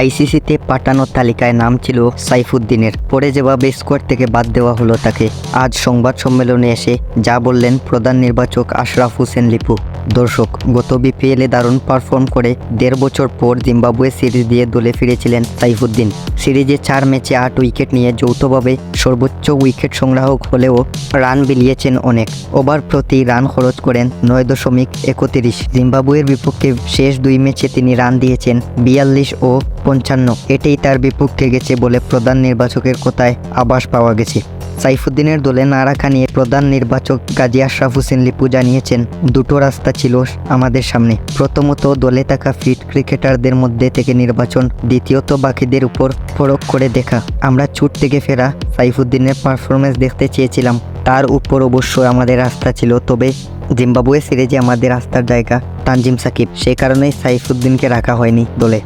আইসিসিতে পাঠানোর তালিকায় নাম ছিল সাইফুদ্দিনের। পরে যেভাবে স্কোয়াড থেকে বাদ দেওয়া হলো তাকে। আজ সংবাদ সম্মেলনে এসে যা বললেন প্রধান নির্বাচক আশরাফ হোসেন লিপু। দর্শক, গত বিপিএলে দারুণ পারফর্ম করে দেড় বছর পর জিম্বাবুয়ে সিরিজ দিয়ে দলে ফিরেছিলেন সাইফুদ্দিন। সিরিজে চার ম্যাচে আট উইকেট নিয়ে যৌথভাবে সর্বোচ্চ উইকেট সংগ্রাহক হলেও রান বিলিয়েছেন অনেক। ওভার প্রতি রান খরচ করেন নয় দশমিক একত্রিশ। জিম্বাবুয়ের বিপক্ষে শেষ দুই ম্যাচে তিনি রান দিয়েছেন বিয়াল্লিশ ও পঞ্চান্ন, এটাই তার বিপক্ষে গেছে বলে প্রধান নির্বাচকের কথায় আভাস পাওয়া গেছে। সাইফুদ্দিনের দলে না রাখা নিয়ে প্রধান নির্বাচক গাজী আশরাফ হোসেন লিপু জানিয়েছেন, দুটো রাস্তা ছিল আমাদের সামনে। প্রথমত দলে থাকা ফিট ক্রিকেটারদের মধ্যে থেকে নির্বাচন, দ্বিতীয়ত বাকিদের উপর ফরক করে দেখা। আমরা চুট থেকে ফেরা সাইফুদ্দিনের পারফরমেন্স দেখতে চেয়েছিলাম। তার উপর অবশ্যই আমাদের রাস্তা ছিল, তবে জিম্বাবুয়ে সিরিজে আমাদের রাস্তার জায়গা তানজিম সাকিব। সেই কারণেই সাইফুদ্দিনকে রাখা হয়নি দলে।